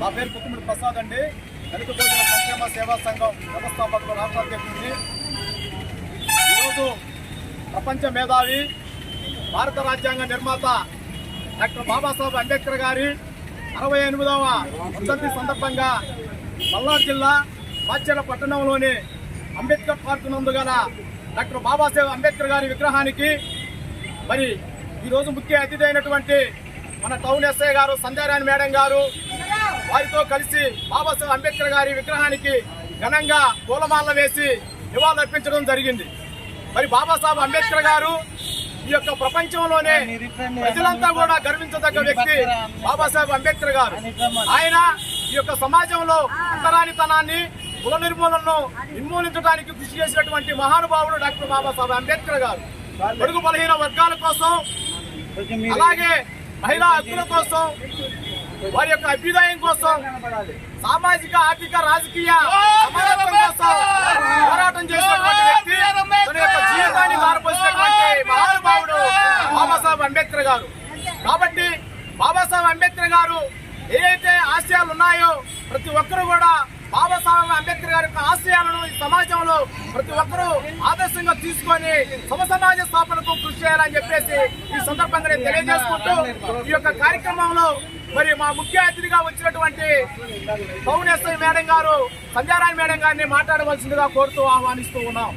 నా పేరు కుక్కుమిడి ప్రసాద్ అండి. దళిత భోజన సంక్షేమ సేవా సంఘం వ్యవస్థాపకులు రాష్ట్ర అధ్యక్షుడిని. ఈరోజు ప్రపంచ మేధావి భారత రాజ్యాంగ నిర్మాత డాక్టర్ బాబాసాహెబ్ అంబేద్కర్ గారి అరవై ఎనిమిదవ వర్ధంతి సందర్భంగా పల్నాడు జిల్లా మాచెల పట్టణంలోని అంబేద్కర్ పార్క్ నందు గల డాక్టర్ బాబాసాహెబ్ అంబేద్కర్ గారి విగ్రహానికి మరి ఈరోజు ముఖ్య అతిథి అయినటువంటి మన టౌన్ ఎస్ఐ గారు సంధ్యారాయణ మేడం గారు వారితో కలిసి బాబాసాహెబ్ అంబేద్కర్ గారి విగ్రహానికి ఘనంగా పూలమాల వేసి నివాళులర్పించడం జరిగింది. మరి బాబాసాహెబ్ అంబేద్కర్ గారు ఈ యొక్క ప్రపంచంలోనే ప్రజలంతా కూడా గర్వించదగ్గ వ్యక్తి బాబాసాహెబ్ అంబేద్కర్ గారు. ఆయన ఈ యొక్క సమాజంలో అంతరానితనాన్ని కుల నిర్మూలనను నిర్మూలించడానికి కృషి చేసినటువంటి మహానుభావుడు డాక్టర్ బాబాసాహెబ్ అంబేద్కర్ గారు. పొడుగు బలహీన వర్గాల కోసం అలాగే మహిళా హక్కుల కోసం వారి యొక్క అభ్యుదయం కోసం సామాజిక ఆర్థిక రాజకీయ సమానత్వం కోసం పోరాటం చేసినటువంటి వ్యక్తి తన యొక్క జీవితాన్ని మారిపోసినటువంటి మహానుభావుడు బాబాసాహెబ్ అంబేద్కర్ గారు. కాబట్టి బాబాసాహెబ్ అంబేద్కర్ గారు ఏదైతే ఆశయాలు ఉన్నాయో ప్రతి ఒక్కరు కూడా బాబాసాహెబ్ అంబేద్కర్ గారి యొక్క ఆశయాలను ఈ సమాజంలో ప్రతి ఒక్కరూ ఆదర్శంగా తీసుకొని సమ సమాజ స్థాపనకు కృషి చేయాలని చెప్పేసి ఈ సందర్భంగా నేను తెలియజేసుకుంటూ ఈ యొక్క కార్యక్రమంలో మరి మా ముఖ్య అతిథిగా వచ్చినటువంటి భువనేశ్వరి మేడం గారు సంధ్యారాయణ మేడం గారిని మాట్లాడవలసిందిగా కోరుతూ ఆహ్వానిస్తూ ఉన్నాం.